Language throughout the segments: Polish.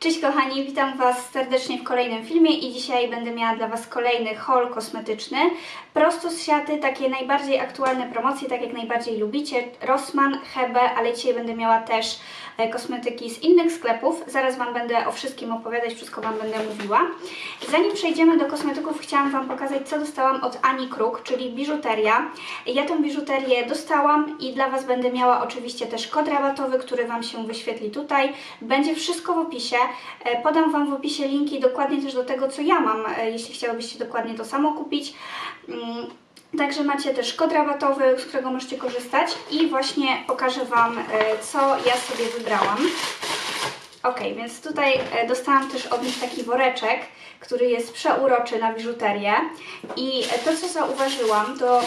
Cześć kochani, witam Was serdecznie w kolejnym filmie i dzisiaj będę miała dla Was kolejny haul kosmetyczny. Prosto z siaty, takie najbardziej aktualne promocje, tak jak najbardziej lubicie. Rossmann, Hebe, ale dzisiaj będę miała też kosmetyki z innych sklepów. Zaraz Wam będę o wszystkim opowiadać, wszystko Wam będę mówiła. Zanim przejdziemy do kosmetyków, chciałam Wam pokazać, co dostałam od Ani Kruk, czyli biżuteria. Ja tą biżuterię dostałam i dla Was będę miała oczywiście też kod rabatowy, który Wam się wyświetli tutaj. Będzie wszystko w opisie. E, Podam Wam w opisie linki dokładnie też do tego, co ja mam, e, jeśli chciałybyście dokładnie to samo kupić. Także macie też kod rabatowy, z którego możecie korzystać i właśnie pokażę Wam, e, co ja sobie wybrałam. Ok, więc tutaj e, dostałam też od nich taki woreczek, który jest przeuroczy na biżuterię i e, to, co zauważyłam, to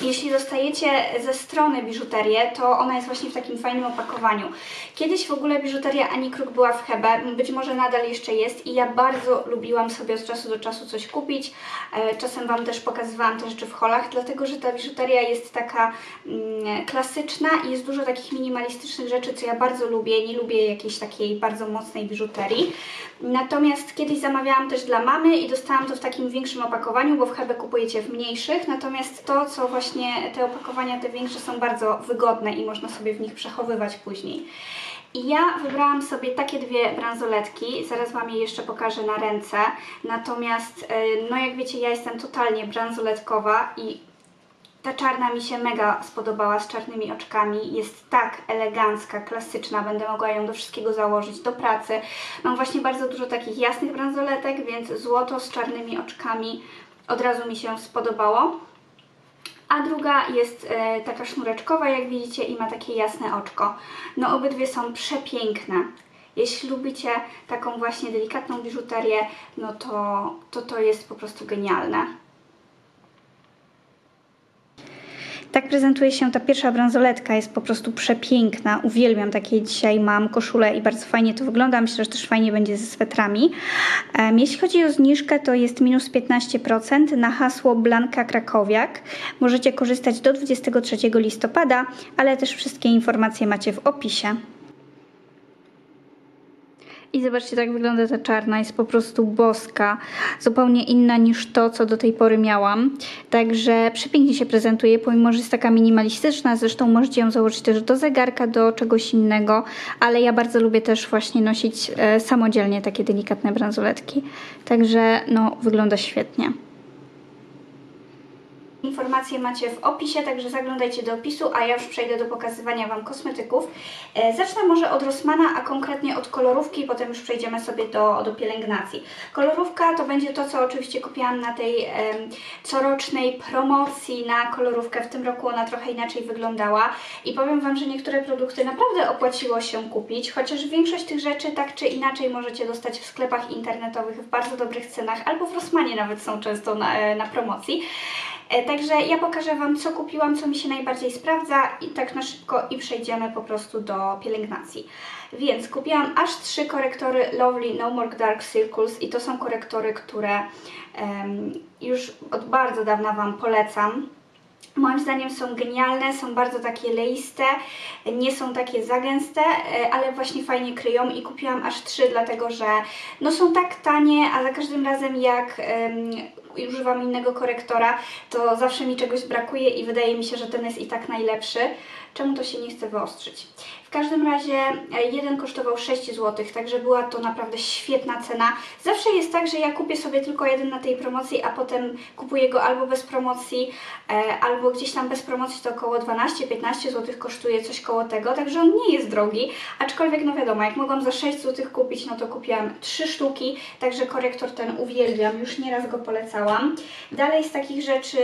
jeśli dostajecie ze strony biżuterię, to ona jest właśnie w takim fajnym opakowaniu. Kiedyś w ogóle biżuteria Ani Kruk była w Hebe, być może nadal jeszcze jest i ja bardzo lubiłam sobie od czasu do czasu coś kupić. E, Czasem Wam też pokazywałam te rzeczy w holach, dlatego że ta biżuteria jest taka mm, klasyczna i jest dużo takich minimalistycznych rzeczy, co ja bardzo lubię. Nie lubię jakiejś takiej bardzo mocnej biżuterii. Natomiast kiedyś zamawiałam też dla mamy i dostałam to w takim większym opakowaniu, bo w Hebe kupujecie w mniejszych. Natomiast to, co właśnie te opakowania, te większe są bardzo wygodne i można sobie w nich przechowywać później. I ja wybrałam sobie takie dwie bransoletki, zaraz Wam je jeszcze pokażę na ręce. Natomiast, y, no jak wiecie, ja jestem totalnie bransoletkowa i ta czarna mi się mega spodobała z czarnymi oczkami. Jest tak elegancka, klasyczna. Będę mogła ją do wszystkiego założyć, do pracy. Mam właśnie bardzo dużo takich jasnych bransoletek, więc złoto z czarnymi oczkami od razu mi się spodobało. A druga jest e, taka sznureczkowa, jak widzicie, i ma takie jasne oczko. No obydwie są przepiękne. Jeśli lubicie taką właśnie delikatną biżuterię, no to to, to jest po prostu genialne. Tak prezentuje się ta pierwsza bransoletka, jest po prostu przepiękna. Uwielbiam takie dzisiaj mam koszulę i bardzo fajnie to wygląda. Myślę, że też fajnie będzie ze swetrami. Jeśli chodzi o zniżkę, to jest minus 15% na hasło Blanka Krakowiak. Możecie korzystać do 23 listopada, ale też wszystkie informacje macie w opisie. I zobaczcie, tak wygląda ta czarna. Jest po prostu boska. Zupełnie inna niż to, co do tej pory miałam. Także przepięknie się prezentuje, pomimo, że jest taka minimalistyczna. Zresztą możecie ją założyć też do zegarka, do czegoś innego. Ale ja bardzo lubię też właśnie nosić e, samodzielnie takie delikatne bransoletki. Także no, wygląda świetnie. Informacje macie w opisie, także zaglądajcie do opisu, a ja już przejdę do pokazywania Wam kosmetyków. E, zacznę może od Rossmana, a konkretnie od kolorówki, potem już przejdziemy sobie do, do pielęgnacji. Kolorówka to będzie to, co oczywiście kupiłam na tej corocznej promocji na kolorówkę. W tym roku ona trochę inaczej wyglądała i powiem Wam, że niektóre produkty naprawdę opłaciło się kupić, chociaż większość tych rzeczy tak czy inaczej możecie dostać w sklepach internetowych w bardzo dobrych cenach, albo w Rossmanie nawet są często na, e, na promocji. E, Także ja pokażę Wam, co kupiłam, co mi się najbardziej sprawdza i tak na szybko i przejdziemy po prostu do pielęgnacji. Więc kupiłam aż trzy korektory Lovely No More Dark Circles i to są korektory, które em, już od bardzo dawna Wam polecam. Moim zdaniem są genialne, są bardzo takie leiste, nie są takie za gęste, e, ale właśnie fajnie kryją i kupiłam aż trzy, dlatego że no są tak tanie, a za każdym razem jak em, używam innego korektora, to zawsze mi czegoś brakuje i wydaje mi się, że ten jest i tak najlepszy. Czemu to się nie chce wyostrzyć? Każdym razie e, jeden kosztował 6 zł, także była to naprawdę świetna cena. Zawsze jest tak, że ja kupię sobie tylko jeden na tej promocji, a potem kupuję go albo bez promocji, e, albo gdzieś tam bez promocji to około 12-15 zł kosztuje, coś koło tego, także on nie jest drogi, aczkolwiek no wiadomo, jak mogłam za 6 zł kupić, no to kupiłam 3 sztuki, także korektor ten uwielbiam, już nieraz go polecałam. Dalej z takich rzeczy...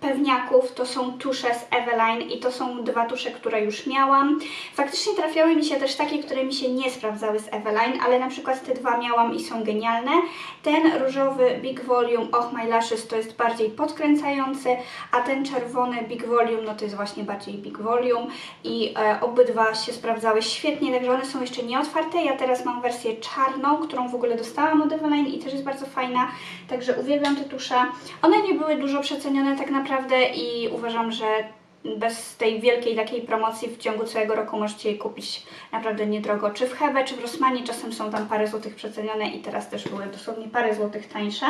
Pewniaków to są tusze z Eveline i to są dwa tusze, które już miałam. Faktycznie trafiały mi się też takie, które mi się nie sprawdzały z Eveline, ale na przykład te dwa miałam i są genialne. Ten różowy Big Volume Och My Lashes to jest bardziej podkręcający, a ten czerwony Big Volume no to jest właśnie bardziej Big Volume i e, obydwa się sprawdzały świetnie, także one są jeszcze nieotwarte. Ja teraz mam wersję czarną, którą w ogóle dostałam od Eveline i też jest bardzo fajna, także uwielbiam te tusze. One nie były dużo przecenione tak naprawdę i uważam, że bez tej wielkiej takiej promocji w ciągu całego roku możecie je kupić naprawdę niedrogo, czy w Hebe, czy w Rossmanie, czasem są tam parę złotych przecenione i teraz też były dosłownie parę złotych tańsze.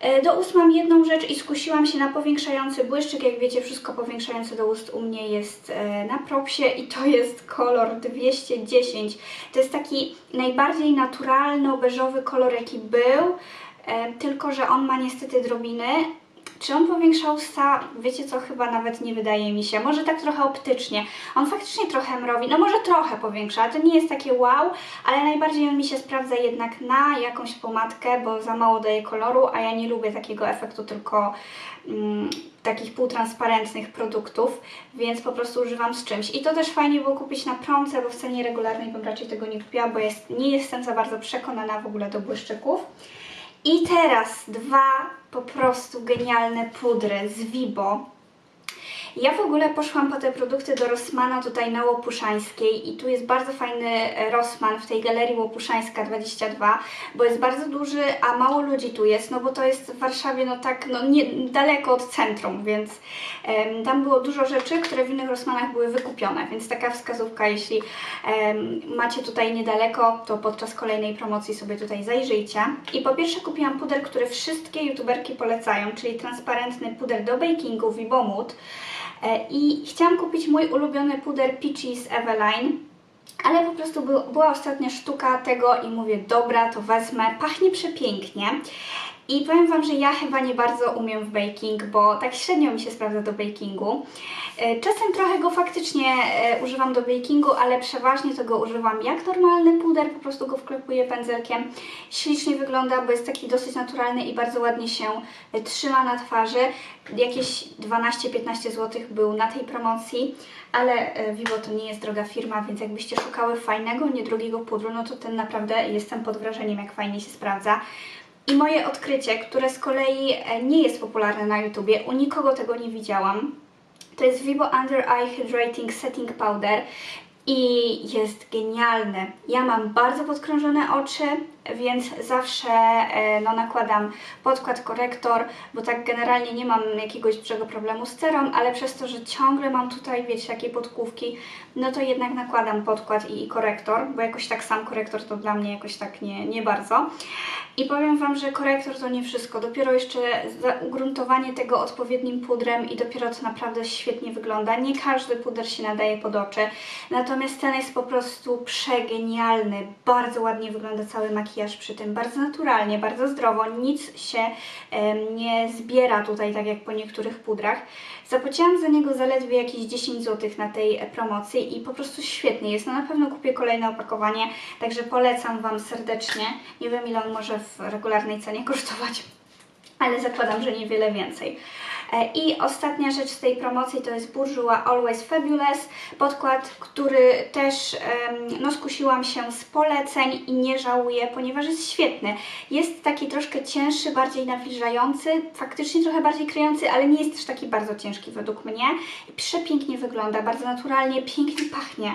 E, Do ust mam jedną rzecz i skusiłam się na powiększający błyszczyk. Jak wiecie, wszystko powiększające do ust u mnie jest e, na propsie i to jest kolor 210. To jest taki najbardziej naturalno-beżowy kolor, jaki był, e, tylko że on ma niestety drobiny. Czy on powiększa usta? Wiecie co, chyba nawet nie wydaje mi się. Może tak trochę optycznie. On faktycznie trochę mrowi, no może trochę powiększa, to nie jest takie wow, ale najbardziej on mi się sprawdza jednak na jakąś pomadkę, bo za mało daje koloru, a ja nie lubię takiego efektu, tylko mm, takich półtransparentnych produktów, więc po prostu używam z czymś. I to też fajnie było kupić na promce, bo w cenie regularnej bym raczej tego nie kupiła, bo jest, nie jestem za bardzo przekonana w ogóle do błyszczyków. I teraz dwa po prostu genialne pudry z Vibo. Ja w ogóle poszłam po te produkty do Rossmana tutaj na Łopuszańskiej i tu jest bardzo fajny e, Rossman w tej galerii Łopuszańska 22, bo jest bardzo duży, a mało ludzi tu jest, no bo to jest w Warszawie no tak no nie, daleko od centrum, więc tam było dużo rzeczy, które w innych Rossmanach były wykupione, więc taka wskazówka, jeśli macie tutaj niedaleko, to podczas kolejnej promocji sobie tutaj zajrzyjcie. I po pierwsze kupiłam puder, który wszystkie youtuberki polecają, czyli transparentny puder do bakingu Vibomut. E, I chciałam kupić mój ulubiony puder Peachy z Eveline, ale po prostu był, była ostatnia sztuka tego i mówię, dobra, to wezmę. Pachnie przepięknie. I powiem Wam, że ja chyba nie bardzo umiem w baking, bo tak średnio mi się sprawdza do bakingu. E, Czasem trochę go faktycznie e, używam do bakingu, ale przeważnie to go używam jak normalny puder, po prostu go wklepuję pędzelkiem. Ślicznie wygląda, bo jest taki dosyć naturalny i bardzo ładnie się e, trzyma na twarzy. Jakieś 12-15 zł był na tej promocji, ale Vivo to nie jest droga firma, więc jakbyście szukały fajnego, niedrogiego pudru, no to ten naprawdę jestem pod wrażeniem, jak fajnie się sprawdza. I moje odkrycie, które z kolei e, nie jest popularne na YouTubie, u nikogo tego nie widziałam, to jest Vivo Under Eye Hydrating Setting Powder i jest genialny. Ja mam bardzo podkrążone oczy, więc zawsze e, no, nakładam podkład, korektor, bo tak generalnie nie mam jakiegoś dużego problemu z cerą, ale przez to, że ciągle mam tutaj, wiecie, takie podkówki, no to jednak nakładam podkład i, i korektor, bo jakoś tak sam korektor to dla mnie jakoś tak nie, nie bardzo. I powiem Wam, że korektor to nie wszystko. Dopiero jeszcze ugruntowanie tego odpowiednim pudrem i dopiero to naprawdę świetnie wygląda. Nie każdy puder się nadaje pod oczy, natomiast ten jest po prostu przegenialny. Bardzo ładnie wygląda cały makijaż przy tym, bardzo naturalnie, bardzo zdrowo, nic się nie zbiera tutaj tak jak po niektórych pudrach. Zapłaciłam za niego zaledwie jakieś 10 zł na tej e, promocji i po prostu świetny jest. No na pewno kupię kolejne opakowanie, także polecam Wam serdecznie. Nie wiem ile on może w regularnej cenie kosztować, ale zakładam, że niewiele więcej. E, I ostatnia rzecz z tej promocji to jest Bourjois Always Fabulous, podkład, który też no, skusiłam się z poleceń i nie żałuję, ponieważ jest świetny. Jest taki troszkę cięższy, bardziej nawilżający, faktycznie trochę bardziej kryjący, ale nie jest też taki bardzo ciężki według mnie. Przepięknie wygląda, bardzo naturalnie, pięknie pachnie.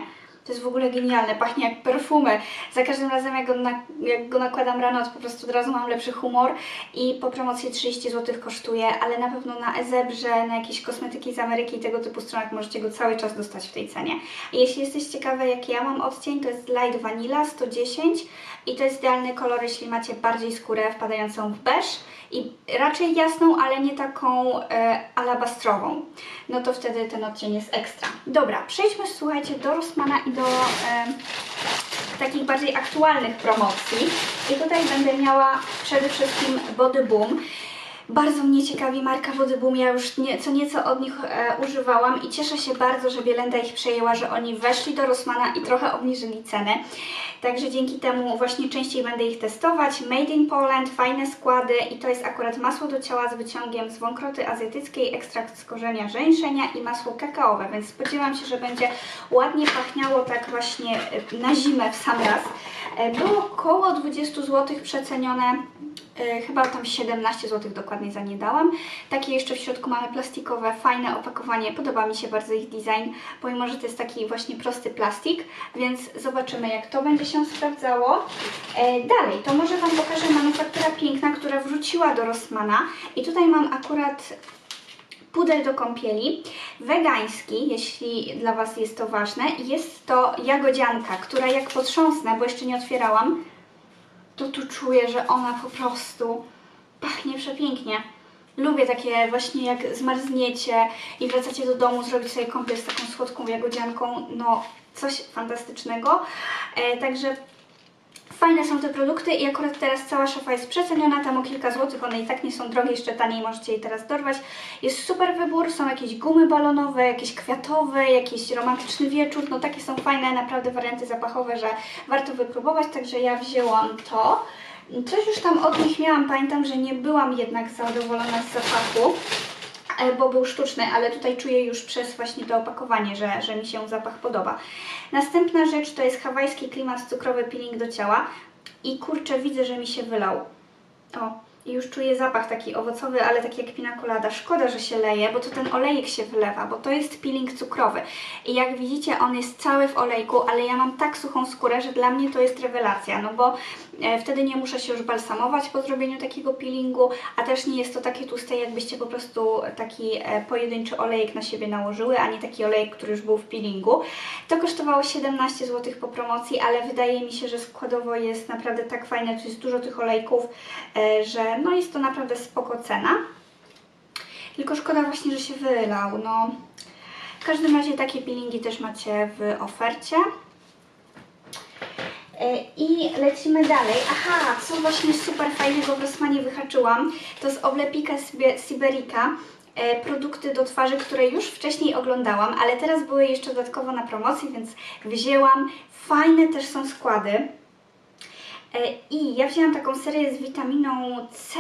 To jest w ogóle genialne, pachnie jak perfumy. Za każdym razem jak go, na, jak go nakładam rano, to po prostu od razu mam lepszy humor i po promocji 30 zł kosztuje, ale na pewno na Ezebrze, na jakieś kosmetyki z Ameryki i tego typu stronach możecie go cały czas dostać w tej cenie. I jeśli jesteście ciekawe jaki ja mam odcień, to jest Light Vanilla 110 i to jest idealny kolor, jeśli macie bardziej skórę wpadającą w beż i raczej jasną, ale nie taką e, alabastrową. No to wtedy ten odcień jest ekstra. Dobra, przejdźmy słuchajcie do Rossmana i do e, takich bardziej aktualnych promocji. I tutaj będę miała przede wszystkim Body Boom. Bardzo mnie ciekawi marka Wody Boom, ja już nie, co nieco od nich e, używałam i cieszę się bardzo, że Bielenda ich przejęła, że oni weszli do Rossmana i trochę obniżyli cenę. Także dzięki temu właśnie częściej będę ich testować. Made in Poland, fajne składy i to jest akurat masło do ciała z wyciągiem z wąkroty azjatyckiej, ekstrakt z korzenia żeńszenia i masło kakaowe, więc spodziewam się, że będzie ładnie pachniało tak właśnie e, na zimę w sam raz. E, Było około 20 zł przecenione, e, chyba tam 17 zł dokładnie za nie dałam. Takie jeszcze w środku mamy plastikowe, fajne opakowanie, podoba mi się bardzo ich design, pomimo, że to jest taki właśnie prosty plastik, więc zobaczymy jak to będzie się sprawdzało. E, Dalej, to może Wam pokażę manufaktura piękna, która wróciła do Rossmana i tutaj mam akurat pudel do kąpieli, wegański, jeśli dla Was jest to ważne. Jest to jagodzianka, która jak potrząsnę, bo jeszcze nie otwierałam, to tu czuję, że ona po prostu pachnie przepięknie. Lubię takie właśnie jak zmarzniecie i wracacie do domu, zrobić sobie kąpiel z taką słodką jagodzianką, no coś fantastycznego. E, także fajne są te produkty i akurat teraz cała szafa jest przeceniona, tam o kilka złotych, one i tak nie są drogie, jeszcze taniej możecie jej teraz dorwać. Jest super wybór, są jakieś gumy balonowe, jakieś kwiatowe, jakiś romantyczny wieczór, no takie są fajne naprawdę warianty zapachowe, że warto wypróbować, także ja wzięłam to. Coś już tam od nich miałam, pamiętam, że nie byłam jednak zadowolona z zapachu, bo był sztuczny, ale tutaj czuję już przez właśnie to opakowanie, że, że mi się zapach podoba. Następna rzecz to jest hawajski klimat cukrowy peeling do ciała i kurczę widzę, że mi się wylał. O, i już czuję zapach taki owocowy, ale taki jak pina colada. Szkoda, że się leje, bo to ten olejek się wylewa, bo to jest peeling cukrowy. I jak widzicie, on jest cały w olejku, ale ja mam tak suchą skórę, że dla mnie to jest rewelacja, no bo e, wtedy nie muszę się już balsamować po zrobieniu takiego peelingu, a też nie jest to takie tłuste, jakbyście po prostu taki e, pojedynczy olejek na siebie nałożyły, a nie taki olejek, który już był w peelingu. To kosztowało 17 zł po promocji, ale wydaje mi się, że składowo jest naprawdę tak fajne, tu jest dużo tych olejków, e, że no jest to naprawdę spoko cena. Tylko szkoda właśnie, że się wylał, no. W każdym razie takie peelingi też macie w ofercie. E, I lecimy dalej. Aha, co właśnie super fajnego w Rossmanie wyhaczyłam, to z Oblepika Sibe- Siberica e, produkty do twarzy, które już wcześniej oglądałam, ale teraz były jeszcze dodatkowo na promocji, więc wzięłam. Fajne też są składy. E, I ja wzięłam taką serię z witaminą C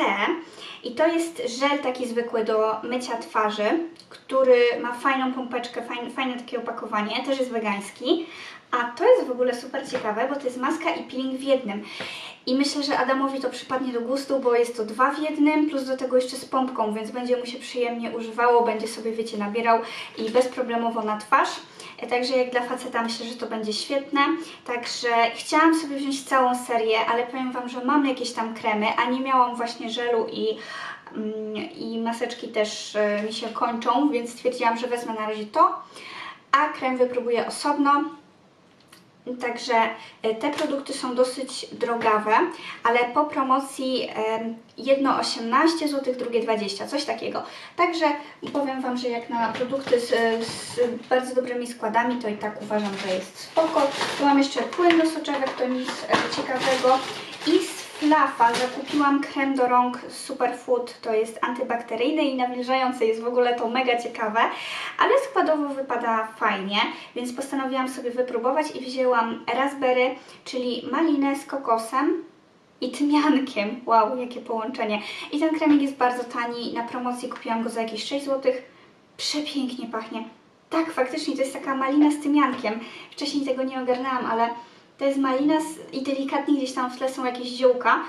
i to jest żel taki zwykły do mycia twarzy, który ma fajną pompeczkę, fajne, fajne takie opakowanie, też jest wegański. A to jest w ogóle super ciekawe, bo to jest maska i peeling w jednym. I myślę, że Adamowi to przypadnie do gustu, bo jest to dwa w jednym, plus do tego jeszcze z pompką, więc będzie mu się przyjemnie używało, będzie sobie, wiecie, nabierał i bezproblemowo na twarz. E, Także jak dla faceta myślę, że to będzie świetne. Także chciałam sobie wziąć całą serię, ale powiem Wam, że mam jakieś tam kremy, a nie miałam właśnie żelu i, mm, i maseczki też e, mi się kończą, więc stwierdziłam, że wezmę na razie to, a krem wypróbuję osobno. Także e, te produkty są dosyć drogawe, ale po promocji jedno 18 zł, drugie 20, coś takiego. Także powiem Wam, że jak na produkty z, z bardzo dobrymi składami, to i tak uważam, że jest spoko. Tu mam jeszcze płyn do soczewek, to nic e, ciekawego. I z Flafa zakupiłam krem do rąk Superfood, to jest antybakteryjny i nawilżający, jest w ogóle to mega ciekawe, ale składowo wypada fajnie, więc postanowiłam sobie wypróbować i wzięłam raspberry, czyli malinę z kokosem, i tymiankiem. Wow, jakie połączenie. I ten kremik jest bardzo tani. Na promocji kupiłam go za jakieś 6 zł. Przepięknie pachnie. Tak, faktycznie to jest taka malina z tymiankiem. Wcześniej tego nie ogarnęłam, ale to jest malina z... i delikatnie gdzieś tam w tle są jakieś ziółka.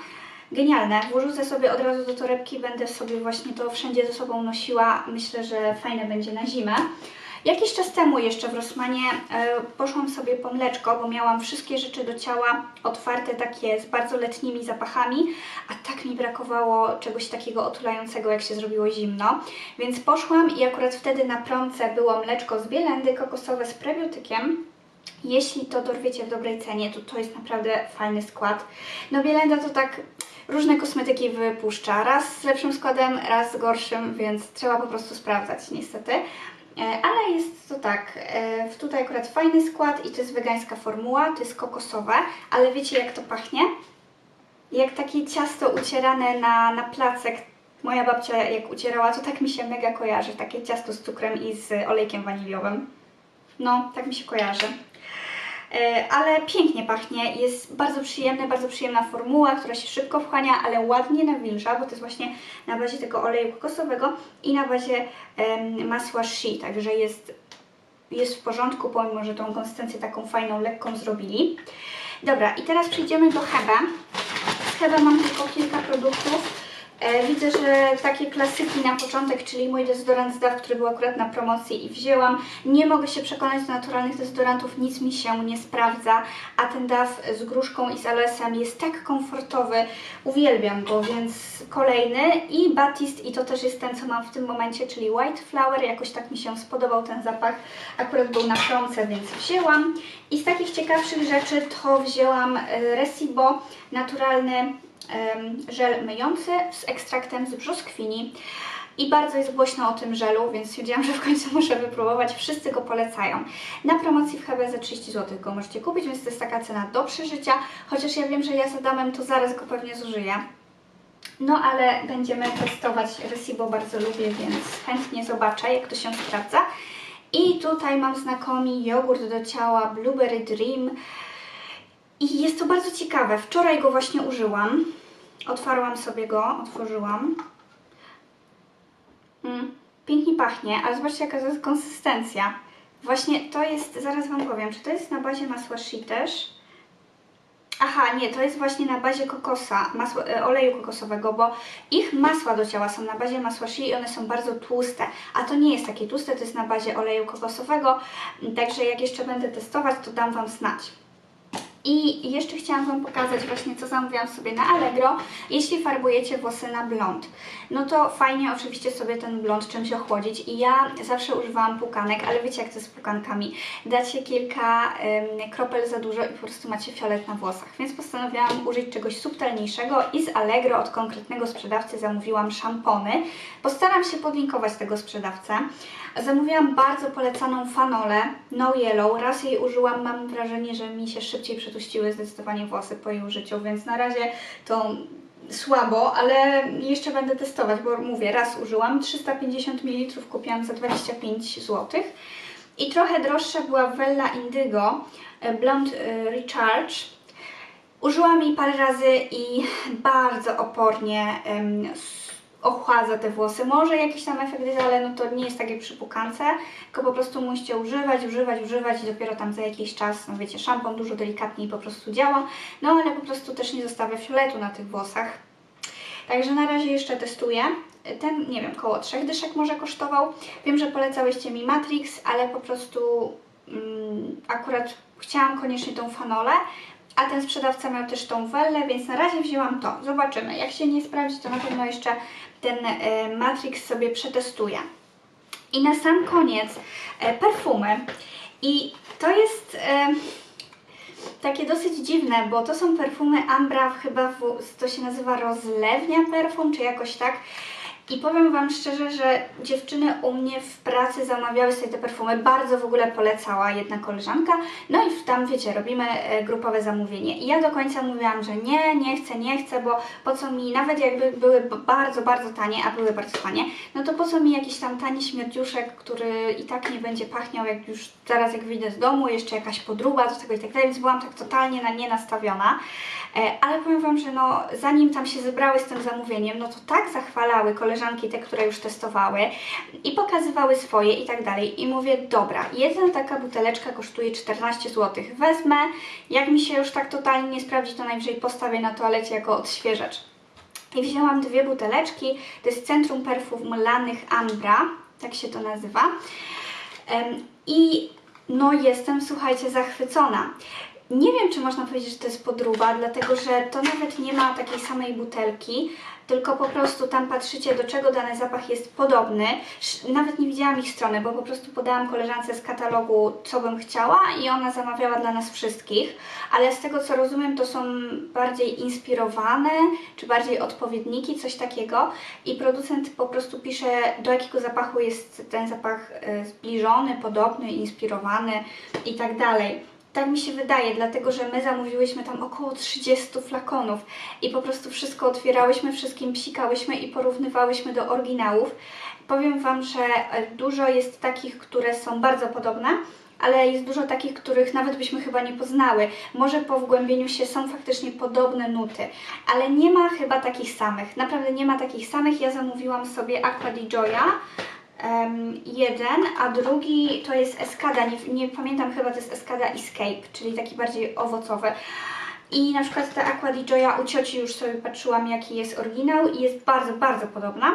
Genialne. Włożę sobie od razu do torebki, będę sobie właśnie to wszędzie ze sobą nosiła. Myślę, że fajne będzie na zimę. Jakiś czas temu jeszcze w Rossmanie e, poszłam sobie po mleczko, bo miałam wszystkie rzeczy do ciała otwarte, takie z bardzo letnimi zapachami, a tak mi brakowało czegoś takiego otulającego, jak się zrobiło zimno. Więc poszłam i akurat wtedy na promce było mleczko z bielendy kokosowe z prebiotykiem. Jeśli to dorwiecie w dobrej cenie, to to jest naprawdę fajny skład. No Bielenda to tak różne kosmetyki wypuszcza, raz z lepszym składem, raz z gorszym, więc trzeba po prostu sprawdzać niestety. E, Ale jest to tak, e, tutaj akurat fajny skład i to jest wegańska formuła, to jest kokosowe, ale wiecie jak to pachnie? Jak takie ciasto ucierane na, na placek. Moja babcia jak ucierała, to tak mi się mega kojarzy, takie ciasto z cukrem i z olejkiem waniliowym. No, tak mi się kojarzy. E, ale pięknie pachnie, jest bardzo przyjemne, bardzo przyjemna formuła, która się szybko wchłania, ale ładnie nawilża, bo to jest właśnie na bazie tego oleju kokosowego i na bazie masła shea, także jest, jest w porządku, pomimo, że tą konsystencję taką fajną, lekką zrobili. Dobra, i teraz przejdziemy do Hebe. Z Hebe mam tylko kilka produktów. E, widzę, że takie klasyki na początek, czyli mój dezodorant z DAW, który był akurat na promocji i wzięłam. Nie mogę się przekonać do naturalnych dezodorantów, nic mi się nie sprawdza, a ten DAW z gruszką i z aloesem jest tak komfortowy, uwielbiam go, więc kolejny i Batist i to też jest ten, co mam w tym momencie, czyli White Flower, jakoś tak mi się spodobał ten zapach, akurat był na promce, więc wzięłam. I z takich ciekawszych rzeczy to wzięłam e, Resibo, naturalny żel myjący z ekstraktem z brzoskwini. I bardzo jest głośno o tym żelu, więc stwierdziłam, że w końcu muszę wypróbować. Wszyscy go polecają. Na promocji w HB za 30 zł go możecie kupić, więc to jest taka cena do przeżycia. Chociaż ja wiem, że ja z Adamem to zaraz go pewnie zużyję. No ale będziemy testować Resibo, bardzo lubię, więc chętnie zobaczę, jak to się sprawdza. I tutaj mam znakomi jogurt do ciała Blueberry Dream. I jest to bardzo ciekawe. Wczoraj go właśnie użyłam. Otwarłam sobie go, otworzyłam. Mm, pięknie pachnie, ale zobaczcie jaka to jest konsystencja. Właśnie to jest, zaraz Wam powiem, czy to jest na bazie masła shea też? Aha, nie, to jest właśnie na bazie kokosa, masła, e, oleju kokosowego, bo ich masła do ciała są na bazie masła shea i one są bardzo tłuste, a to nie jest takie tłuste, to jest na bazie oleju kokosowego, także jak jeszcze będę testować, to dam Wam znać. I jeszcze chciałam Wam pokazać właśnie, co zamówiłam sobie na Allegro. Jeśli farbujecie włosy na blond, no to fajnie oczywiście sobie ten blond czymś ochłodzić. I ja zawsze używałam pukanek, ale wiecie jak to z pukankami. Dacie kilka ym, kropel za dużo i po prostu macie fiolet na włosach. Więc postanowiłam użyć czegoś subtelniejszego i z Allegro od konkretnego sprzedawcy zamówiłam szampony. Postaram się podlinkować tego sprzedawcę. Zamówiłam bardzo polecaną fanolę No Yellow. Raz jej użyłam, mam wrażenie, że mi się szybciej przetuściły zdecydowanie włosy po jej użyciu, więc na razie to słabo, ale jeszcze będę testować, bo mówię, raz użyłam, 350 ml kupiłam za 25 zł. I trochę droższa była Vella Indigo e, Blonde e, Recharge. Użyłam jej parę razy i bardzo opornie s- ochładza te włosy. Może jakiś tam efekt jest, ale no to nie jest takie przy pukance, tylko po prostu musicie używać, używać, używać i dopiero tam za jakiś czas, no wiecie, szampon dużo delikatniej po prostu działa, no ale po prostu też nie zostawia fioletu na tych włosach. Także na razie jeszcze testuję. Ten, nie wiem, koło trzech dyszek może kosztował. Wiem, że polecałyście mi Matrix, ale po prostu mm, akurat chciałam koniecznie tą fanolę, a ten sprzedawca miał też tą wellę, więc na razie wzięłam to. Zobaczymy. Jak się nie sprawdzi, to na pewno jeszcze ten e, Matrix sobie przetestuję. I na sam koniec e, perfumy. I to jest e, takie dosyć dziwne, bo to są perfumy Ambra, chyba w, to się nazywa rozlewnia perfum, czy jakoś tak. I powiem Wam szczerze, że dziewczyny u mnie w pracy zamawiały sobie te perfumy, bardzo w ogóle polecała jedna koleżanka. No i tam, wiecie, robimy e, grupowe zamówienie. I ja do końca mówiłam, że nie, nie chcę, nie chcę, bo po co mi, nawet jakby były bardzo, bardzo tanie, a były bardzo tanie, no to po co mi jakiś tam tani śmierdziuszek, który i tak nie będzie pachniał, jak już zaraz jak wyjdę z domu, jeszcze jakaś podruba do tego i tak dalej, więc byłam tak totalnie na nie nastawiona. E, Ale powiem Wam, że no, zanim tam się zebrały z tym zamówieniem, no to tak zachwalały koleżanki, te, które już testowały i pokazywały swoje i tak dalej. I mówię, dobra, jedna taka buteleczka kosztuje 14 zł. Wezmę, jak mi się już tak totalnie nie sprawdzi, to najwyżej postawię na toalecie jako odświeżacz. I wzięłam dwie buteleczki, to jest Centrum Perfum Lanych Ambra, tak się to nazywa. I no jestem, słuchajcie, zachwycona. Nie wiem, czy można powiedzieć, że to jest podróba, dlatego że to nawet nie ma takiej samej butelki, tylko po prostu tam patrzycie, do czego dany zapach jest podobny. Nawet nie widziałam ich strony, bo po prostu podałam koleżance z katalogu, co bym chciała i ona zamawiała dla nas wszystkich. Ale z tego, co rozumiem, to są bardziej inspirowane, czy bardziej odpowiedniki, coś takiego. I producent po prostu pisze, do jakiego zapachu jest ten zapach e, zbliżony, podobny, inspirowany i tak dalej. Tak mi się wydaje, dlatego że my zamówiłyśmy tam około 30 flakonów i po prostu wszystko otwierałyśmy, wszystkim psikałyśmy i porównywałyśmy do oryginałów. Powiem Wam, że e, dużo jest takich, które są bardzo podobne, ale jest dużo takich, których nawet byśmy chyba nie poznały. Może po wgłębieniu się są faktycznie podobne nuty, ale nie ma chyba takich samych. Naprawdę nie ma takich samych. Ja zamówiłam sobie Aqua di jeden, a drugi to jest Escada, nie, nie pamiętam chyba to jest Escada Escape, czyli taki bardziej owocowy. I na przykład ta Aqua di Gioia u cioci już sobie patrzyłam jaki jest oryginał i jest bardzo, bardzo podobna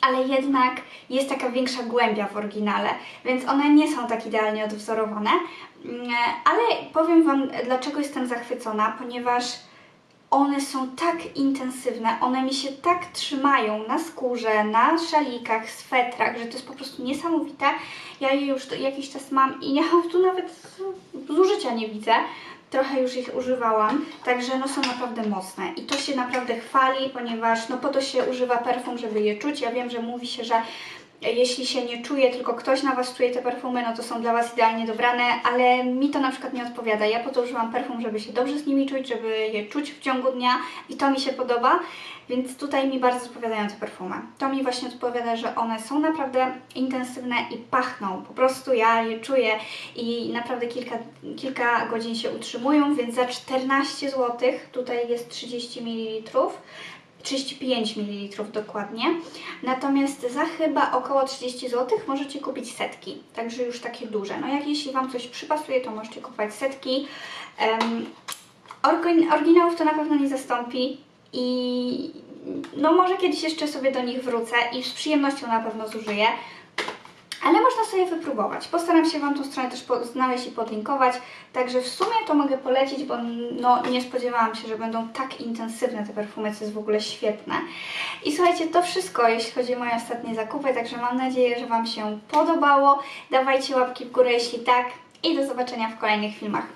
ale jednak jest taka większa głębia w oryginale, więc one nie są tak idealnie odwzorowane. Mm, Ale powiem Wam, dlaczego jestem zachwycona, ponieważ one są tak intensywne, one mi się tak trzymają na skórze, na szalikach, swetrach, że to jest po prostu niesamowite. Ja je już jakiś czas mam i ja tu nawet zużycia nie widzę. Trochę już ich używałam, także no są naprawdę mocne i to się naprawdę chwali, ponieważ no po to się używa perfum, żeby je czuć. Ja wiem, że mówi się, że jeśli się nie czuje, tylko ktoś na Was czuje te perfumy, no to są dla Was idealnie dobrane, ale mi to na przykład nie odpowiada. Ja po to używam perfum, żeby się dobrze z nimi czuć, żeby je czuć w ciągu dnia i to mi się podoba, więc tutaj mi bardzo odpowiadają te perfumy. To mi właśnie odpowiada, że one są naprawdę intensywne i pachną. Po prostu ja je czuję i naprawdę kilka, kilka godzin się utrzymują, więc za 14 zł, tutaj jest 30 ml, 35 ml dokładnie. Natomiast za chyba około 30 zł możecie kupić setki, także już takie duże. No jak jeśli Wam coś przypasuje, to możecie kupować setki. Um, orygin- oryginałów to na pewno nie zastąpi i no może kiedyś jeszcze sobie do nich wrócę i z przyjemnością na pewno zużyję. Ale można sobie wypróbować. Postaram się Wam tą stronę też znaleźć i podlinkować. Także w sumie to mogę polecić, bo no, nie spodziewałam się, że będą tak intensywne te perfumy, co jest w ogóle świetne. I słuchajcie, to wszystko, jeśli chodzi o moje ostatnie zakupy. Także mam nadzieję, że Wam się podobało. Dawajcie łapki w górę, jeśli tak. I do zobaczenia w kolejnych filmach.